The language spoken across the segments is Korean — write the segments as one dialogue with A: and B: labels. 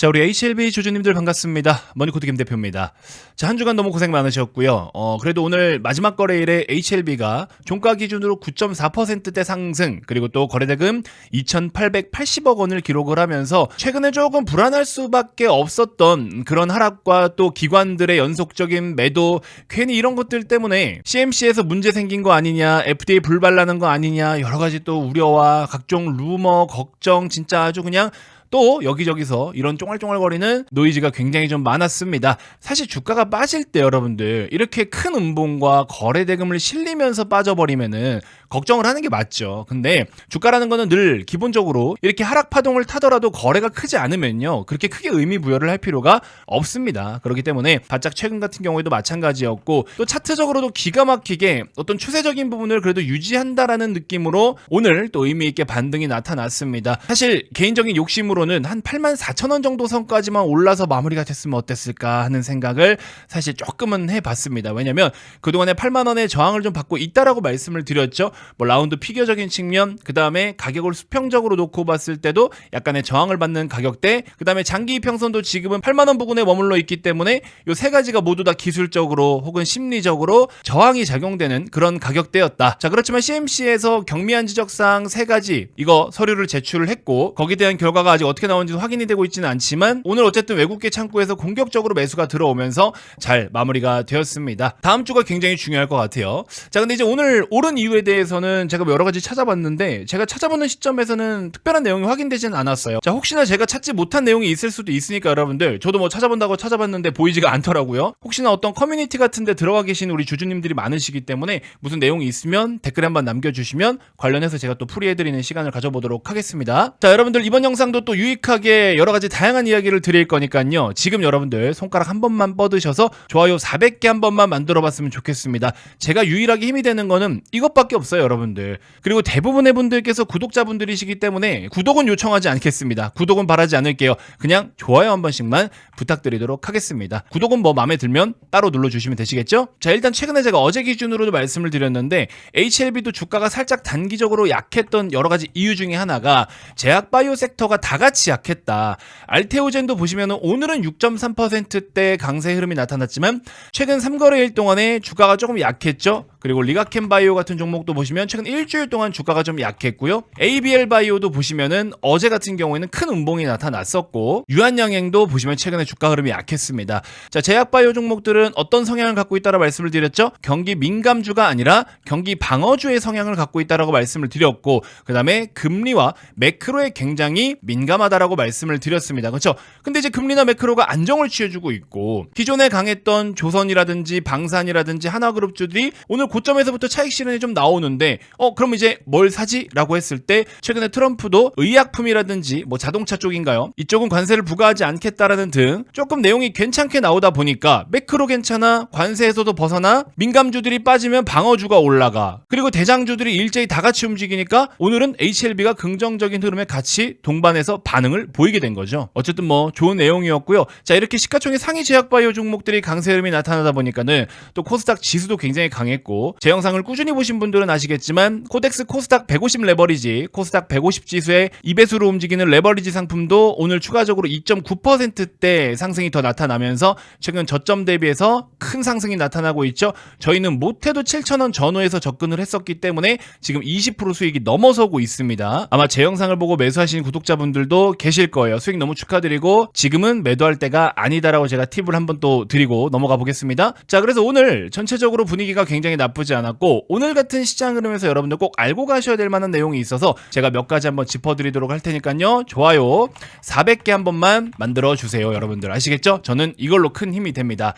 A: 자, 우리 HLB 주주님들 반갑습니다. 머니코드 김 대표입니다. 자, 한 주간 너무 고생 많으셨고요. 어, 그래도 오늘 마지막 거래일에 HLB가 종가 기준으로 9.4%대 상승, 그리고 또 거래대금 2,880억 원을 기록을 하면서 최근에 조금 불안할 수밖에 없었던 그런 하락과 또 기관들의 연속적인 매도, 괜히 이런 것들 때문에 CMC에서 문제 생긴 거 아니냐, FDA 불발나는 거 아니냐, 여러 가지 또 우려와 각종 루머, 걱정, 진짜 아주 그냥 또 여기저기서 이런 쫑알쫑알거리는 노이즈가 굉장히 좀 많았습니다. 사실 주가가 빠질 때 여러분들 이렇게 큰 음봉과 거래 대금을 실리면서 빠져버리면은 걱정을 하는 게 맞죠. 근데 주가라는 거는 늘 기본적으로 이렇게 하락 파동을 타더라도 거래가 크지 않으면요. 그렇게 크게 의미 부여를 할 필요가 없습니다. 그렇기 때문에 바짝 최근 같은 경우에도 마찬가지였고 또 차트적으로도 기가 막히게 어떤 추세적인 부분을 그래도 유지한다라는 느낌으로 오늘 또 의미 있게 반등이 나타났습니다. 사실 개인적인 욕심으로는 한 8만 4천 원 정도 선까지만 올라서 마무리가 됐으면 어땠을까 하는 생각을 사실 조금은 해봤습니다. 왜냐면 그동안에 8만 원의 저항을 좀 받고 있다라고 말씀을 드렸죠. 뭐 라운드 피겨적인 측면, 그 다음에 가격을 수평적으로 놓고 봤을 때도 약간의 저항을 받는 가격대, 그 다음에 장기 이평선도 지금은 8만 원 부근에 머물러 있기 때문에 이세 가지가 모두 다 기술적으로 혹은 심리적으로 저항이 작용되는 그런 가격대였다. 자 그렇지만 CMC에서 경미한 지적상 세 가지 이거 서류를 제출을 했고 거기에 대한 결과가 아직 어떻게 나오는지 확인이 되고 있지는 않지만 오늘 어쨌든 외국계 창구에서 공격적으로 매수가 들어오면서 잘 마무리가 되었습니다. 다음 주가 굉장히 중요할 것 같아요. 자 근데 이제 오늘 오른 이유에 대해서 는 제가 뭐 여러 가지 찾아봤는데 제가 찾아보는 시점에서는 특별한 내용이 확인되지는 않았어요. 자 혹시나 제가 찾지 못한 내용이 있을 수도 있으니까 여러분들 저도 뭐 찾아본다고 찾아봤는데 보이지가 않더라고요. 혹시나 어떤 커뮤니티 같은데 들어가 계신 우리 주주님들이 많으시기 때문에 무슨 내용이 있으면 댓글에 한번 남겨주시면 관련해서 제가 또 풀이해드리는 시간을 가져보도록 하겠습니다. 자 여러분들 이번 영상도 또 유익하게 여러 가지 다양한 이야기를 드릴 거니까요. 지금 여러분들 손가락 한 번만 뻗으셔서 좋아요 400개 한 번만 만들어봤으면 좋겠습니다. 제가 유일하게 힘이 되는 거는 이것밖에 없어요, 여러분들. 그리고 대부분의 분들께서 구독자분들이시기 때문에 구독은 요청하지 않겠습니다. 구독은 바라지 않을게요. 그냥 좋아요 한 번씩만 부탁드리도록 하겠습니다. 구독은 뭐 마음에 들면 따로 눌러주시면 되시겠죠? 자, 일단 최근에 제가 어제 기준으로도 말씀을 드렸는데 HLB도 주가가 살짝 단기적으로 약했던 여러 가지 이유 중에 하나가 제약 바이오 섹터가 다 같이 약했다. 알테오젠도 보시면은 오늘은 6.3%대 강세 흐름이 나타났지만 최근 3거래일 동안에 주가가 조금 약했죠. 그리고 리가켄 바이오 같은 종목도 보시면 최근 일주일 동안 주가가 좀 약했고요. ABL 바이오도 보시면은 어제 같은 경우에는 큰 음봉이 나타났었고 유한양행도 보시면 최근에 주가 흐름이 약했습니다. 자, 제약 바이오 종목들은 어떤 성향을 갖고 있다라 말씀을 드렸죠? 경기 민감주가 아니라 경기 방어주의 성향을 갖고 있다라고 말씀을 드렸고 그다음에 금리와 매크로에 굉장히 민감하다라고 말씀을 드렸습니다. 그렇죠? 근데 이제 금리나 매크로가 안정을 취해주고 있고 기존에 강했던 조선이라든지 방산이라든지 하나그룹주들이 오늘 고점에서부터 차익 실현이 좀 나오는데 어 그럼 이제 뭘 사지라고 했을 때 최근에 트럼프도 의약품이라든지 뭐 자동차 쪽인가요? 이쪽은 관세를 부과하지 않겠다라는 등 조금 내용이 괜찮게 나오다 보니까 매크로 괜찮아 관세에서도 벗어나 민감주들이 빠지면 방어주가 올라가 그리고 대장주들이 일제히 다 같이 움직이니까 오늘은 HLB가 긍정적인 흐름에 같이 동반해서 반응을 보이게 된 거죠. 어쨌든 뭐 좋은 내용이었고요. 자 이렇게 시가총액 상위 제약바이오 종목들이 강세 흐름이 나타나다 보니까는 또 코스닥 지수도 굉장히 강했고 제 영상을 꾸준히 보신 분들은 아시겠지만 코덱스 코스닥 150 레버리지 코스닥 150 지수의 2배수로 움직이는 레버리지 상품도 오늘 추가적으로 2.9%대 상승이 더 나타나면서 최근 저점 대비해서 큰 상승이 나타나고 있죠. 저희는 못해도 7,000원 전후에서 접근을 했었기 때문에 지금 20% 수익이 넘어서고 있습니다. 아마 제 영상을 보고 매수하신 구독자분들도 계실 거예요. 수익 너무 축하드리고 지금은 매도할 때가 아니다라고 제가 팁을 한번 또 드리고 넘어가 보겠습니다. 자, 그래서 오늘 전체적으로 분위기가 굉장히 나쁘 지 않았고 오늘 같은 시장 흐름에서 여러분들 꼭 알고 가셔야 될 만한 내용이 있어서 제가 몇 가지 한번 짚어드리도록 할 테니까요. 좋아요 400개 한 번만 만들어 주세요, 여러분들 아시겠죠? 저는 이걸로 큰 힘이 됩니다.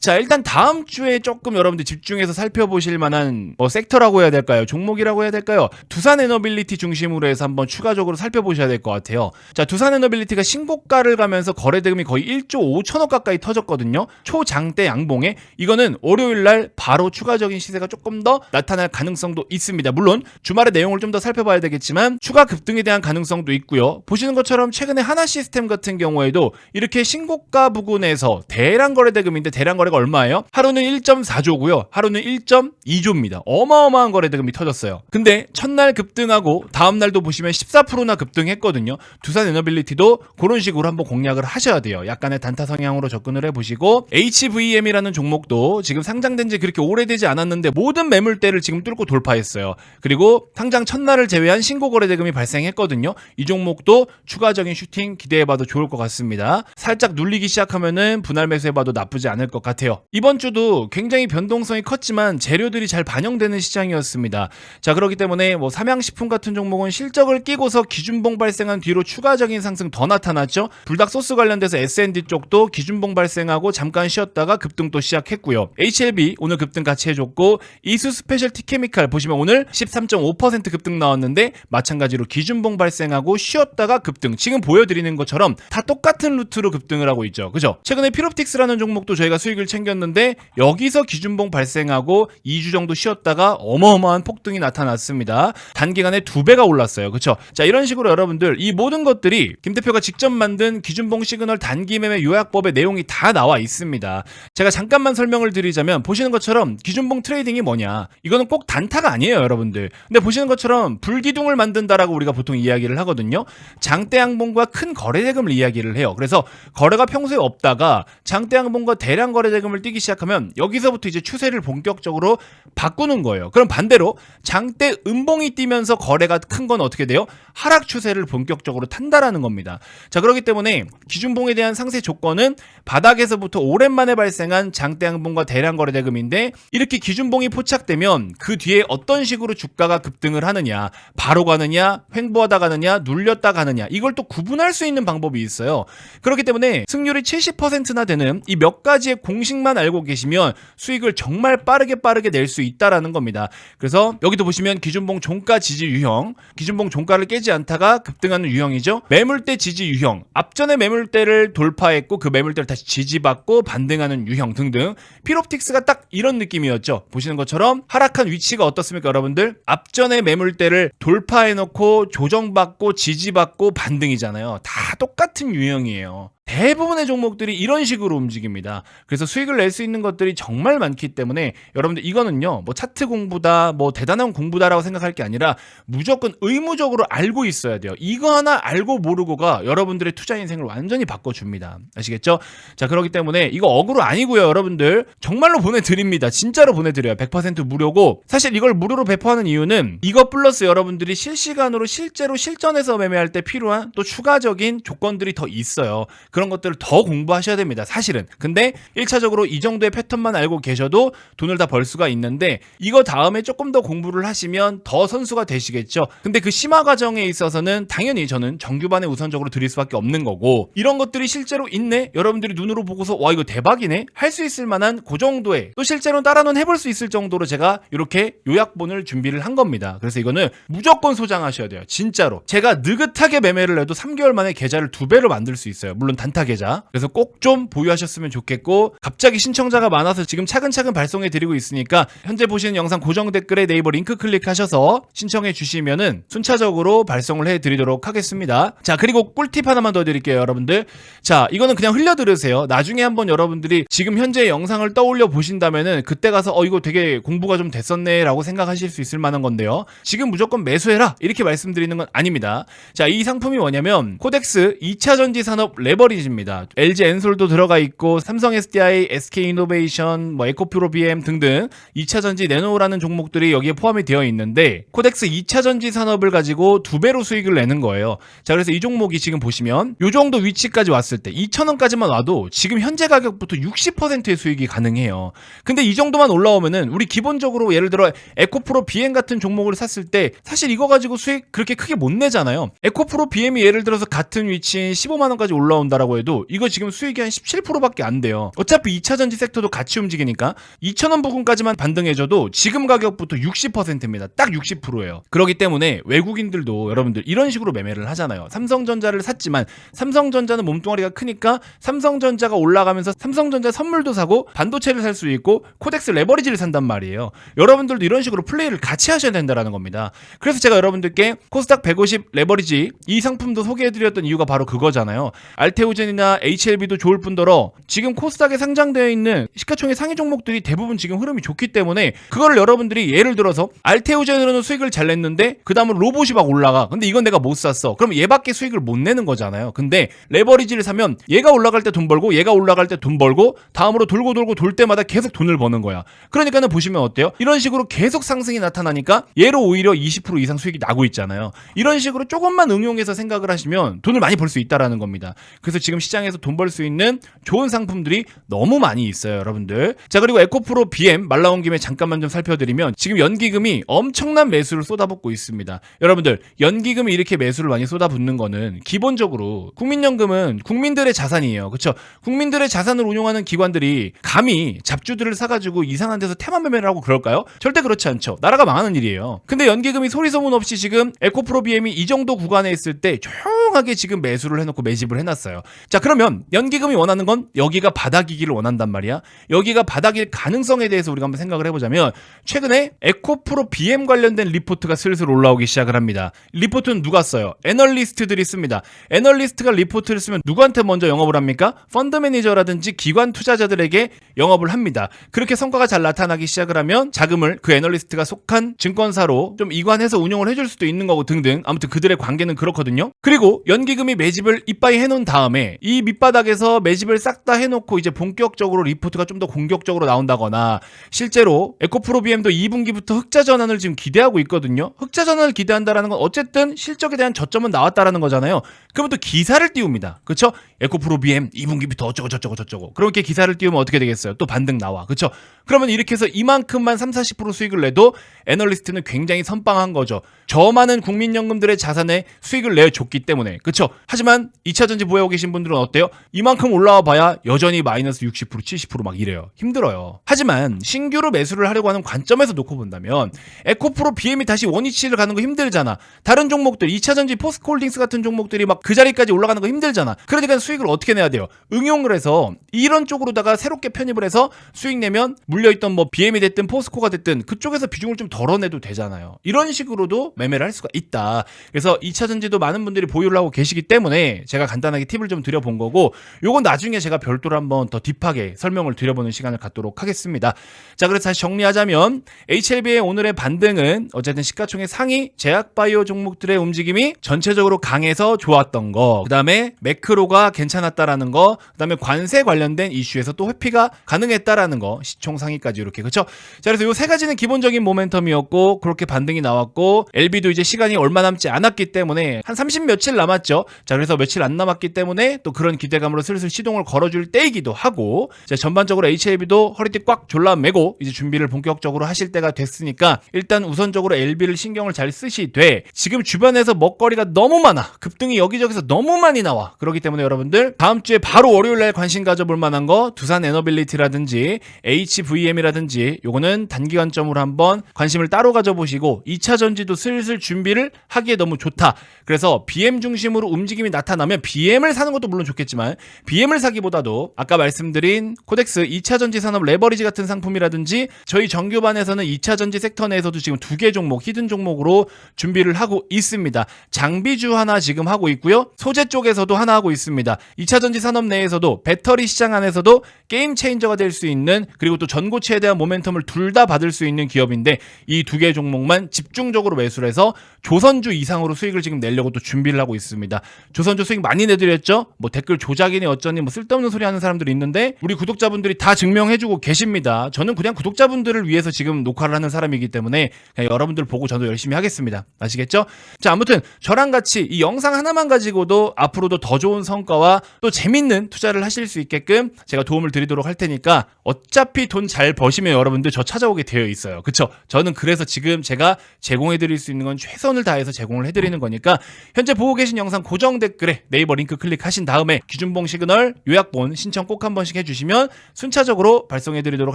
A: 자, 일단 다음 주에 조금 여러분들 집중해서 살펴보실 만한 뭐 섹터라고 해야 될까요? 종목이라고 해야 될까요? 두산 에너빌리티 중심으로 해서 한번 추가적으로 살펴보셔야 될 것 같아요. 자, 두산 에너빌리티가 신고가를 가면서 거래 대금이 거의 1조 5천억 가까이 터졌거든요. 초장대 양봉에 이거는 월요일 날 바로 추가적인 시세가 조금 더 나타날 가능성도 있습니다. 물론 주말의 내용을 좀 더 살펴봐야 되겠지만 추가 급등에 대한 가능성도 있고요. 보시는 것처럼 최근에 하나 시스템 같은 경우에도 이렇게 신고가 부근에서 대량 거래 대금인데 대량 거래 거래가 얼마예요? 하루는 1.4조고요. 하루는 1.2조입니다. 어마어마한 거래 대금이 터졌어요. 근데 첫날 급등하고 다음 날도 보시면 14%나 급등했거든요. 두산 에너빌리티도 그런 식으로 한번 공략을 하셔야 돼요. 약간의 단타 성향으로 접근을 해 보시고 HVM이라는 종목도 지금 상장된 지 그렇게 오래되지 않았는데 모든 매물대를 지금 뚫고 돌파했어요. 그리고 상장 첫날을 제외한 신고 거래 대금이 발생했거든요. 이 종목도 추가적인 슈팅 기대해 봐도 좋을 것 같습니다. 살짝 눌리기 시작하면은 분할 매수해 봐도 나쁘지 않을 것 같아요. 이번 주도 굉장히 변동성이 컸지만 재료들이 잘 반영되는 시장이었습니다. 자, 그렇기 때문에 뭐 삼양식품 같은 종목은 실적을 끼고서 기준봉 발생한 뒤로 추가적인 상승 더 나타났죠. 불닭 소스 관련돼서 S&D 쪽도 기준봉 발생하고 잠깐 쉬었다가 급등 또 시작했고요. HLB 오늘 급등 같이 해줬고 이수 스페셜티 케미칼 보시면 오늘 13.5% 급등 나왔는데 마찬가지로 기준봉 발생하고 쉬었다가 급등. 지금 보여드리는 것처럼 다 똑같은 루트로 급등을 하고 있죠. 그죠? 최근에 피롭틱스라는 종목도 저희가 수익을 챙겼는데 여기서 기준봉 발생하고 2주 정도 쉬었다가 어마어마한 폭등이 나타났습니다. 단기간에 두 배가 올랐어요. 그렇죠? 자, 이런 식으로 여러분들 이 모든 것들이 김 대표가 직접 만든 기준봉 시그널 단기 매매 요약법의 내용이 다 나와 있습니다. 제가 잠깐만 설명을 드리자면 보시는 것처럼 기준봉 트레이딩이 뭐냐? 이거는 꼭 단타가 아니에요, 여러분들. 근데 보시는 것처럼 불기둥을 만든다라고 우리가 보통 이야기를 하거든요. 장대 양봉과 큰 거래 대금을 이야기를 해요. 그래서 거래가 평소에 없다가 장대 양봉과 대량 거래 을 뛰기 시작하면 여기서부터 이제 추세를 본격적으로 바꾸는 거예요. 그럼 반대로 장대 음봉이 뛰면서 거래가 큰 건 어떻게 돼요? 하락 추세를 본격적으로 탄다라는 겁니다. 자, 그렇기 때문에 기준봉에 대한 상세 조건은 바닥에서부터 오랜만에 발생한 장대 양봉과 대량 거래 대금인데 이렇게 기준봉이 포착되면 그 뒤에 어떤 식으로 주가가 급등을 하느냐, 바로 가느냐, 횡보하다 가느냐, 눌렸다 가느냐, 이걸 또 구분할 수 있는 방법이 있어요. 그렇기 때문에 승률이 70%나 되는 이 몇 가지의 공식 만 알고 계시면 수익을 정말 빠르게 빠르게 낼 수 있다라는 겁니다. 그래서 여기도 보시면 기준봉 종가 지지 유형, 기준봉 종가를 깨지 않다가 급등하는 유형이죠. 매물대 지지 유형, 앞전에 매물대를 돌파했고 그 매물대를 다시 지지받고 반등하는 유형 등등. 피롭틱스가 딱 이런 느낌이었죠. 보시는 것처럼 하락한 위치가 어떻습니까, 여러분들? 앞전에 매물대를 돌파해놓고 조정받고 지지받고 반등이잖아요. 다 똑같은 유형이에요. 대부분의 종목들이 이런 식으로 움직입니다. 그래서 수익을 낼 수 있는 것들이 정말 많기 때문에 여러분들 이거는요, 뭐 차트 공부다, 뭐 대단한 공부다라고 생각할 게 아니라 무조건 의무적으로 알고 있어야 돼요. 이거 하나 알고 모르고가 여러분들의 투자 인생을 완전히 바꿔줍니다. 아시겠죠? 자, 그렇기 때문에 이거 어그로 아니고요, 여러분들. 정말로 보내드립니다. 진짜로 보내드려요. 100% 무료고. 사실 이걸 무료로 배포하는 이유는 이거 플러스 여러분들이 실시간으로 실제로 실전에서 매매할 때 필요한 또 추가적인 조건들이 더 있어요. 그런 것들을 더 공부하셔야 됩니다. 사실은. 근데 1차적으로 이 정도의 패턴만 알고 계셔도 돈을 다 벌 수가 있는데 이거 다음에 조금 더 공부를 하시면 더 선수가 되시겠죠. 근데 그 심화 과정에 있어서는 당연히 저는 정규반에 우선적으로 드릴 수밖에 없는 거고 이런 것들이 실제로 있네. 여러분들이 눈으로 보고서 와 이거 대박이네. 할 수 있을 만한 그 정도의 또 실제로 따라는 해볼 수 있을 정도로 제가 이렇게 요약본을 준비를 한 겁니다. 그래서 이거는 무조건 소장하셔야 돼요. 진짜로. 제가 느긋하게 매매를 해도 3개월 만에 계좌를 두 배로 만들 수 있어요. 물론 단타 계좌. 그래서 꼭 좀 보유하셨으면 좋겠고 갑자기 신청자가 많아서 지금 차근차근 발송해 드리고 있으니까 현재 보시는 영상 고정 댓글에 네이버 링크 클릭하셔서 신청해 주시면은 순차적으로 발송을 해 드리도록 하겠습니다. 자, 그리고 꿀팁 하나만 더 드릴게요, 여러분들. 자, 이거는 그냥 흘려 들으세요. 나중에 한번 여러분들이 지금 현재 영상을 떠올려 보신다면은 그때 가서 어 이거 되게 공부가 좀 됐었네라고 생각하실 수 있을 만한 건데요. 지금 무조건 매수해라 이렇게 말씀드리는 건 아닙니다. 자, 이 상품이 뭐냐면 코덱스 2차 전지 산업 레버리 지입니다. LG 엔솔도 들어가 있고 삼성 SDI, SK 이노베이션, 뭐 에코프로 BM 등등 2차 전지 네노라는 종목들이 여기에 포함이 되어 있는데 코덱스 2차 전지 산업을 가지고 두 배로 수익을 내는 거예요. 자, 그래서 이 종목이 지금 보시면 요 정도 위치까지 왔을 때 2,000원까지만 와도 지금 현재 가격부터 60%의 수익이 가능해요. 근데 이 정도만 올라오면은 우리 기본적으로 예를 들어 에코프로 BM 같은 종목을 샀을 때 사실 이거 가지고 수익 그렇게 크게 못 내잖아요. 에코프로 BM이 예를 들어서 같은 위치인 15만 원까지 올라온다라고 해도 이거 지금 수익이 한 17%밖에 안 돼요. 어차피 2차 전지 섹터도 같이 움직이니까 2,000원 부근까지만 반등해줘도 지금 가격부터 60%입니다. 딱 60%예요. 그렇기 때문에 외국인들도 여러분들 이런 식으로 매매를 하잖아요. 삼성전자를 샀지만 삼성전자는 몸뚱아리가 크니까 삼성전자가 올라가면서 삼성전자 선물도 사고 반도체를 살 수 있고 코덱스 레버리지를 산단 말이에요. 여러분들도 이런 식으로 플레이를 같이 하셔야 된다라는 겁니다. 그래서 제가 여러분들께 코스닥 150 레버리지 이 상품도 소개해드렸던 이유가 바로 그거잖아요. 알테 오 알테오젠이나 HLB도 좋을 뿐더러 지금 코스닥에 상장되어 있는 시가총액 상위 종목들이 대부분 지금 흐름이 좋기 때문에 그거를 여러분들이 예를 들어서 알테오젠으로는 수익을 잘 냈는데 그 다음은 로봇이 막 올라가. 근데 이건 내가 못 샀어. 그럼 얘밖에 수익을 못 내는 거잖아요. 근데 레버리지를 사면 얘가 올라갈 때 돈 벌고 얘가 올라갈 때 돈 벌고 다음으로 돌고 돌고 돌 때마다 계속 돈을 버는 거야. 그러니까는 보시면 어때요? 이런 식으로 계속 상승이 나타나니까 얘로 오히려 20% 이상 수익이 나고 있잖아요. 이런 식으로 조금만 응용해서 생각을 하시면 돈을 많이 벌 수 있다라는 겁니다. 그래서 지금 시장에서 돈 벌 수 있는 좋은 상품들이 너무 많이 있어요, 여러분들. 자, 그리고 에코프로 BM 말 나온 김에 잠깐만 좀 살펴드리면 지금 연기금이 엄청난 매수를 쏟아붓고 있습니다. 여러분들, 연기금이 이렇게 매수를 많이 쏟아붓는 거는 기본적으로 국민연금은 국민들의 자산이에요. 그렇죠? 국민들의 자산을 운용하는 기관들이 감히 잡주들을 사가지고 이상한 데서 테마 매매를 하고 그럴까요? 절대 그렇지 않죠. 나라가 망하는 일이에요. 근데 연기금이 소리 소문 없이 지금 에코프로 BM이 이 정도 구간에 있을 때 조용하게 지금 매수를 해놓고 매집을 해놨어요. 자 그러면 연기금이 원하는 건 여기가 바닥이기를 원한단 말이야. 여기가 바닥일 가능성에 대해서 우리가 한번 생각을 해보자면 최근에 에코프로 BM 관련된 리포트가 슬슬 올라오기 시작을 합니다. 리포트는 누가 써요? 애널리스트들이 씁니다. 애널리스트가 리포트를 쓰면 누구한테 먼저 영업을 합니까? 펀드 매니저라든지 기관 투자자들에게 영업을 합니다. 그렇게 성과가 잘 나타나기 시작을 하면 자금을 그 애널리스트가 속한 증권사로 좀 이관해서 운용을 해줄 수도 있는 거고 등등 아무튼 그들의 관계는 그렇거든요. 그리고 연기금이 매집을 이빠이 해놓은 다음에 이 밑바닥에서 매집을 싹 다 해놓고 이제 본격적으로 리포트가 좀 더 공격적으로 나온다거나 실제로 에코프로 BM도 2분기부터 흑자 전환을 지금 기대하고 있거든요. 흑자 전환을 기대한다라는 건 어쨌든 실적에 대한 저점은 나왔다라는 거잖아요. 그러면 또 기사를 띄웁니다. 그렇죠? 에코프로 BM 2분기부터 어쩌고 저쩌고 저쩌고. 그렇게 기사를 띄우면 어떻게 되겠어요? 또 반등 나와. 그렇죠? 그러면 이렇게 해서 이만큼만 3, 40% 수익을 내도 애널리스트는 굉장히 선빵한 거죠. 저 많은 국민연금들의 자산에 수익을 내줬기 때문에. 그렇죠? 하지만 2차 전지 보유하고 계신 분들은 어때요? 이만큼 올라와 봐야 여전히 마이너스 60% 70%막 이래요. 힘들어요. 하지만 신규로 매수를 하려고 하는 관점에서 놓고 본다면 에코프로 BM이 다시 원위치를 가는 거 힘들잖아. 다른 종목들 2차 전지 포스코홀딩스 같은 종목들이 막 그 자리까지 올라가는 거 힘들잖아. 그러니까 수익을 어떻게 내야 돼요? 응용을 해서 이런 쪽으로다가 새롭게 편입을 해서 수익 내면 물려있던 뭐 BM이 됐든 포스코가 됐든 그쪽에서 비중을 좀 덜어내도 되잖아요. 이런 식으로도 매매를 할 수가 있다. 그래서 2차 전지도 많은 분들이 보유를 하고 계시기 때문에 제가 간단하게 팁을 좀 드려본 거고 요건 나중에 제가 별도로 한번 더 딥하게 설명을 드려보는 시간을 갖도록 하겠습니다. 자, 그래서 다시 정리하자면 HLB의 오늘의 반등은 어쨌든 시가총액 상위 제약바이오 종목들의 움직임이 전체적으로 강해서 좋았던 거. 그다음에 매크로가 괜찮았다라는 거. 그다음에 관세 관련된 이슈에서 또 회피가 가능했다라는 거. 시총 상위까지 이렇게. 그렇죠? 자, 그래서 요 세 가지는 기본적인 모멘텀이었고 그렇게 반등이 나왔고 LB도 이제 시간이 얼마 남지 않았기 때문에 한 30 며칠 남았죠. 자, 그래서 며칠 안 남았기 때문에 또 그런 기대감으로 슬슬 시동을 걸어줄 때이기도 하고 자, 전반적으로 HLB도 허리띠 꽉 졸라 매고 이제 준비를 본격적으로 하실 때가 됐으니까 일단 우선적으로 LB를 신경을 잘 쓰시되 지금 주변에서 먹거리가 너무 많아. 급등이 여기저기서 너무 많이 나와. 그렇기 때문에 여러분들 다음 주에 바로 월요일 날 관심 가져볼 만한 거 두산 에너빌리티라든지 HVM이라든지 요거는 단기관점으로 한번 관심을 따로 가져보시고 2차 전지도 슬슬 준비를 하기에 너무 좋다. 그래서 BM 중심으로 움직임이 나타나면 BM을 사는 것도 물론 좋겠지만 BM을 사기보다도 아까 말씀드린 코덱스 2차 전지 산업 레버리지 같은 상품이라든지 저희 정규반에서는 2차 전지 섹터 내에서도 지금 두 개 종목 히든 종목으로 준비를 하고 있습니다. 장비주 하나 지금 하고 있고요. 소재 쪽에서도 하나 하고 있습니다. 2차 전지 산업 내에서도 배터리 시장 안에서도 게임 체인저가 될 수 있는 그리고 또 전고체에 대한 모멘텀을 둘 다 받을 수 있는 기업인데 이 두 개 종목만 집중적으로 매수를 해서 조선주 이상으로 수익을 지금 내려고 또 준비를 하고 있습니다. 조선주 수익 많이 내드렸죠? 뭐 댓글 조작이니 어쩌니 뭐 쓸데없는 소리 하는 사람들이 있는데 우리 구독자분들이 다 증명해주고 계십니다. 저는 그냥 구독자분들을 위해서 지금 녹화를 하는 사람이기 때문에 여러분들 보고 저도 열심히 하겠습니다. 아시겠죠? 자, 아무튼 저랑 같이 이 영상 하나만 가지고도 앞으로도 더 좋은 성과와 또 재밌는 투자를 하실 수 있게끔 제가 도움을 드리도록 할 테니까 어차피 돈 잘 버시면 여러분들 저 찾아오게 되어 있어요. 그쵸? 저는 그래서 지금 제가 제공해 드릴 수 있는 건 최선을 다해서 제공을 해 드리는 거니까 현재 보고 계신 영상 고정 댓글에 네이버 링크 클릭 하신 다음에 기준봉 시그널 요약본 신청 꼭 한 번씩 해주시면 순차적으로 발송해 드리도록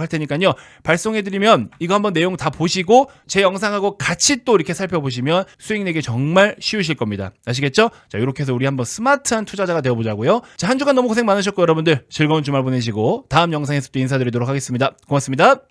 A: 할 테니까요. 발송해 드리면 이거 한번 내용 다 보시고 제 영상하고 같이 또 이렇게 살펴보시면 수익 내기 정말 쉬우실 겁니다. 아시겠죠? 자, 이렇게 해서 우리 한번 스마트한 투자자가 되어보자고요. 자, 한 주간 너무 고생 많으셨고 여러분들 즐거운 주말 보내시고 다음 영상에서 또 인사드리도록 하겠습니다. 고맙습니다.